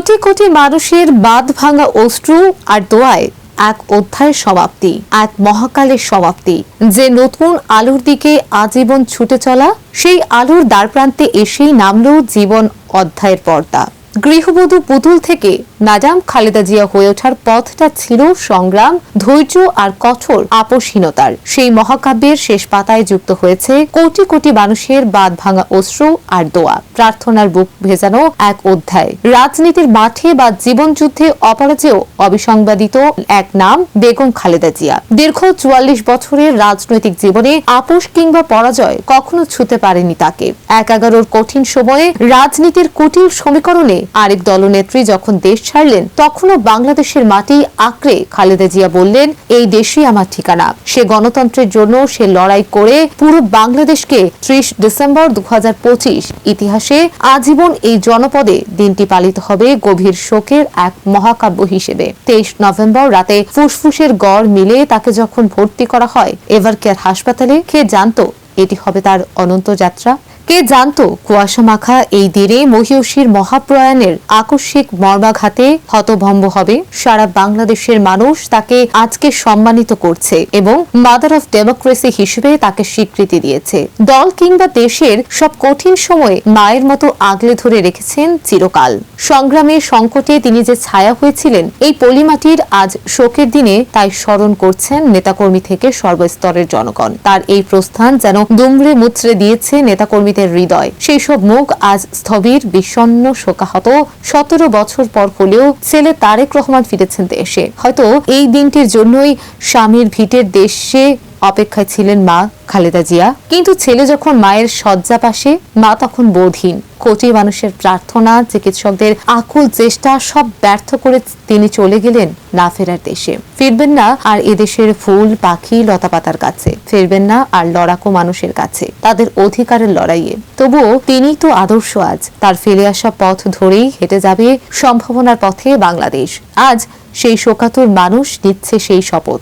কোটি কোটি মানুষের বাদ ভাঙা অশ্রু আর দোয়ায় এক অধ্যায়ের সমাপ্তি, এক মহাকালের সমাপ্তি। যে নতুন আলোর দিকে আজীবন ছুটে চলা, সেই আলোর দ্বারপ্রান্তে এসেই নামল জীবন অধ্যায়ের পর্দা। গৃহবধূ পুতুল থেকে নাজাম খালেদা জিয়া হয়ে ওঠার পথটা ছিল সংগ্রাম, ধৈর্য আর কঠোর আপোষহীনতার। সেই মহাকাব্যের শেষ পাতায় যুক্ত হয়েছে কোটি কোটি মানুষের বাদ ভাঙা অশ্রু আর দোয়া। প্রার্থনার বুক ভেজানো এক অধ্যায়। রাজনীতির মাঠে বা জীবন যুদ্ধে অপরাজেয় অবিসংবাদিত এক নাম, বেগম খালেদা জিয়া। দীর্ঘ চুয়াল্লিশ বছরের রাজনৈতিক জীবনে আপোষ কিংবা পরাজয় কখনো ছুতে পারেনি তাকে। এক এগারোর কঠিন সময়ে রাজনীতির কুটিল সমীকরণে আরেক দলনেত্রী যখন দেশ ছাড়লেন, তখনও বাংলাদেশের মাটি আঁকড়ে খালেদা জিয়া বললেন, এই দেশই আমার ঠিকানা। সে গণতন্ত্রের জন্য সে লড়াই করে পুরো বাংলাদেশকে ত্রিশ ডিসেম্বর দু ইতিহাসে আজীবন এই জনপদে দিনটি পালিত হবে গভীর শোকের এক মহাকাব্য হিসেবে। তেইশ নভেম্বর রাতে ফুসফুসের গড় মিলে তাকে যখন ভর্তি করা হয় এভার কেয়ার হাসপাতালে কে জানতো, এটি হবে তার অনন্ত যাত্রা। কে জানতো কুয়াশা মাখা এই দিনে মহিষীর মহাপ্রয়াণের আকস্মিক মর্মাঘাতে হতভম্ব হবে। সারা বাংলাদেশের মানুষ তাকে আজকে সম্মানিত করছে এবং মাদার অফ ডেমোক্রেসি হিসেবে তাকে স্বীকৃতি দিয়েছে। দল কিংবা দেশের সব কঠিন সময়ে মায়ের মতো আগলে ধরে রেখেছেন চিরকাল। সংগ্রামে সংকটে তিনি যে ছায়া হয়েছিলেন, এই পলিমাটির আজ শোকের দিনে তাই স্মরণ করছেন নেতাকর্মী থেকে সর্বস্তরের জনগণ। তার এই প্রস্থান যেন দুমড়ে মুচড়ে দিয়েছে নেতাকর্মীদের হৃদয়। সেই সব মুখ আজ স্থবির বিষণ্ন শোকাহত। সতেরো বছর পর হলেও ছেলে তারেক রহমান ফিরেছেন দেশে। হয়তো এই দিনটির জন্যই স্বামীর ভিটের দেশে অপেক্ষায় ছিলেন মা খালেদা জিয়া। কিন্তু ছেলে যখন মায়ের শয্যা পাশে, মা তখন বোধহীন। কোটি মানুষের প্রার্থনা, চিকিৎসকদের আকুল চেষ্টা, সব ব্যর্থ করে তিনি চলে গেলেন না ফেরার দেশে। ফিরবেন না আর এদেশের ফুল, পাখি, লতাপাতার কাছে। ফিরবেন না আর লড়াকো মানুষের কাছে। তাদের অধিকারের লড়াইয়ে। তবুও তিনি তো আদর্শ আজ। তার ফেলে আসা পথ ধরেই হেঁটে যাবে সম্ভাবনার পথে বাংলাদেশ। আজ সেই শোকাতুর মানুষ নিচ্ছে সেই শপথ।